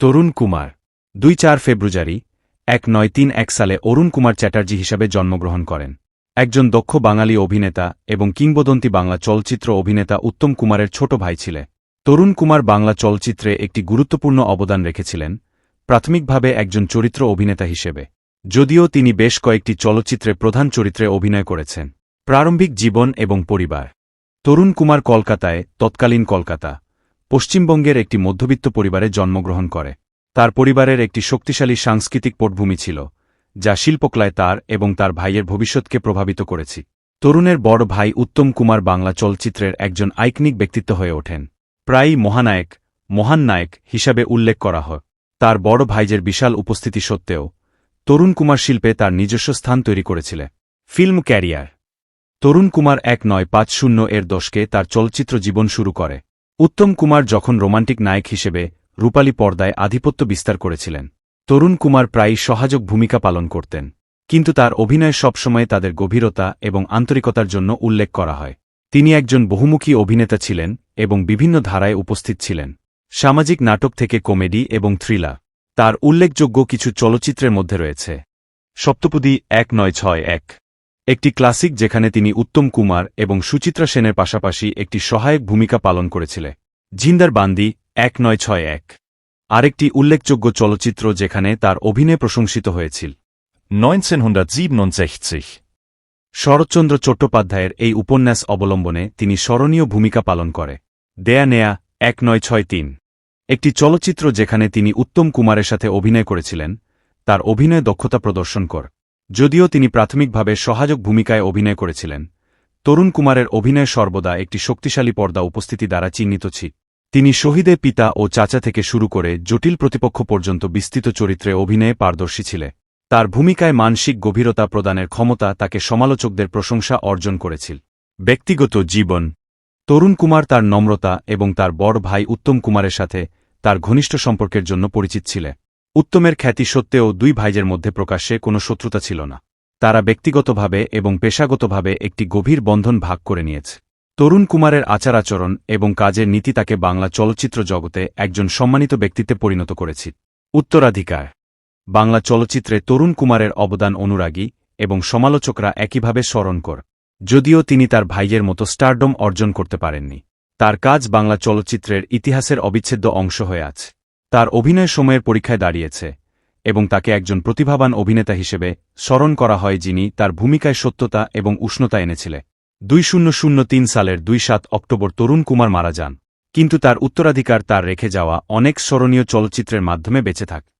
তরুণ কুমার, দুই চার ফেব্রুয়ারি, এক নয় তিন এক সালে অরুণ কুমার চ্যাটার্জি হিসাবে জন্মগ্রহণ করেন। একজন দক্ষ বাঙালি অভিনেতা এবং কিংবদন্তি বাংলা চলচ্চিত্র অভিনেতা উত্তম কুমারের ছোট ভাই ছিলে তরুণ কুমার বাংলা চলচ্চিত্রে একটি গুরুত্বপূর্ণ অবদান রেখেছিলেন, প্রাথমিকভাবে একজন চরিত্র অভিনেতা হিসেবে। যদিও তিনি বেশ কয়েকটি চলচ্চিত্রে প্রধান চরিত্রে অভিনয় করেছেন। প্রারম্ভিক জীবন এবং পরিবার। তরুণ কুমার কলকাতায় তৎকালীন কলকাতা পশ্চিমবঙ্গের একটি মধ্যবিত্ত পরিবারে জন্মগ্রহণ করে। তার পরিবারের একটি শক্তিশালী সাংস্কৃতিক পটভূমি ছিল, যা শিল্পকলায় তার এবং তার ভাইয়ের ভবিষ্যৎকে প্রভাবিত করেছি। তরুণের বড় ভাই উত্তম কুমার বাংলা চলচ্চিত্রের একজন আইকনিক ব্যক্তিত্ব হয়ে ওঠেন। প্রায়ই মহানায়ক, মহান নায়ক হিসাবে উল্লেখ করা হয়। তার বড় ভাইজের বিশাল উপস্থিতি সত্ত্বেও, তরুণ কুমার শিল্পে তার নিজস্ব স্থান তৈরি করেছিল। Film career. তরুণ কুমার এক নয় পাঁচ শূন্য এর দশকে তার চলচ্চিত্র জীবন শুরু করে। উত্তম কুমার যখন রোমান্টিক নায়ক হিসেবে রূপালী পর্দায় আধিপত্য বিস্তার করেছিলেন, তরুণ কুমার প্রায়ই সহায়ক ভূমিকা পালন করতেন, কিন্তু তার অভিনয় সবসময় তাদের গভীরতা এবং আন্তরিকতার জন্য উল্লেখ করা হয়। তিনি একজন বহুমুখী অভিনেতা ছিলেন এবং বিভিন্ন ধারায় উপস্থিত ছিলেন। সামাজিক নাটক থেকে কমেডি এবং থ্রিলা তার উল্লেখযোগ্য কিছু চলচ্চিত্রের মধ্যে রয়েছে। সপ্তপদী এক নয় ছয় এক। একটি ক্লাসিক যেখানে তিনি উত্তম কুমার এবং সুচিত্রা সেনের পাশাপাশি একটি সহায়ক ভূমিকা পালন করেছিলেন। জিন্দার বান্দি এক নয় ছয় এক। আরেকটি উল্লেখযোগ্য চলচ্চিত্র যেখানে তার অভিনয় প্রশংসিত হয়েছিল। 1967 শরৎচন্দ্র চট্টোপাধ্যায়ের এই উপন্যাস অবলম্বনে তিনি স্মরণীয় ভূমিকা পালন করে। দেয়া নেয়া এক নয় ছয় তিন। একটি চলচ্চিত্র যেখানে তিনি উত্তম কুমারের সাথে অভিনয় করেছিলেন তার অভিনয় দক্ষতা প্রদর্শন কর। যদিও তিনি প্রাথমিকভাবে সহায়ক ভূমিকায় অভিনয় করেছিলেন। তরুণ কুমারের অভিনয় সর্বদা একটি শক্তিশালী পর্দা উপস্থিতি দ্বারা চিহ্নিত ছিল তিনি শহীদের পিতা ও চাচা থেকে শুরু করে জটিল প্রতিপক্ষ পর্যন্ত বিস্তৃত চরিত্রে অভিনয়ে পারদর্শী ছিলেন তার ভূমিকায় মানসিক গভীরতা প্রদানের ক্ষমতা তাকে সমালোচকদের প্রশংসা অর্জন করেছিল। ব্যক্তিগত জীবন। তরুণ কুমার তার নম্রতা এবং তার বড় ভাই উত্তম কুমারের সাথে তার ঘনিষ্ঠ সম্পর্কের জন্য পরিচিত ছিলেন উত্তমের খ্যাতি সত্ত্বেও দুই ভাইজের মধ্যে প্রকাশ্যে কোনো শত্রুতা ছিল না। তারা ব্যক্তিগতভাবে এবং পেশাগতভাবে একটি গভীর বন্ধন ভাগ করে নিয়েছে। তরুণ কুমারের আচার আচরণ এবং কাজের নীতি তাকে বাংলা চলচ্চিত্র জগতে একজন সম্মানিত ব্যক্তিত্বে পরিণত করেছে। উত্তরাধিকার। বাংলা চলচ্চিত্রে তরুণ কুমারের অবদান অনুরাগী এবং সমালোচকরা একইভাবে স্মরণ কর। যদিও তিনি তার ভাইয়ের মতো স্টারডম অর্জন করতে পারেননি। তার কাজ বাংলা চলচ্চিত্রের ইতিহাসের অবিচ্ছেদ্য অংশ হয়ে আছে। তার অভিনয় সময়ের পরীক্ষায় দাঁড়িয়েছে এবং তাকে একজন প্রতিভাবান অভিনেতা হিসেবে স্মরণ করা হয় যিনি তার ভূমিকায় সত্যতা এবং উষ্ণতা এনেছিলেন। দুই শূন্য শূন্য তিন সালের দুই সাত অক্টোবর তরুণ কুমার মারা যান, কিন্তু তার উত্তরাধিকার তার রেখে যাওয়া অনেক স্মরণীয় চলচ্চিত্রের মাধ্যমে বেঁচে থাকে।